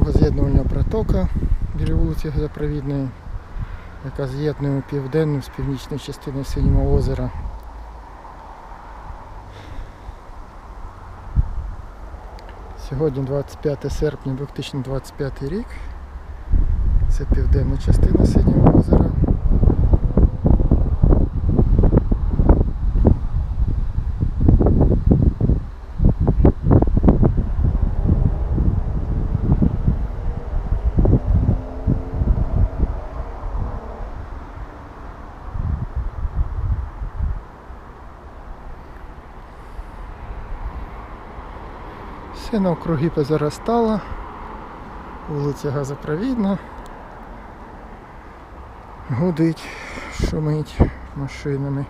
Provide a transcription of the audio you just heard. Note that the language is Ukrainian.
відновлення протока біля вулиці Газопровідної, яка з'єднує південну з північною частиною Синього озера. Сьогодні 25 серпня 2025 рік. Це південна частина Синього озера. Все навкруги позаростало. Вулиця газопровідна. Гудить, шумить машинами.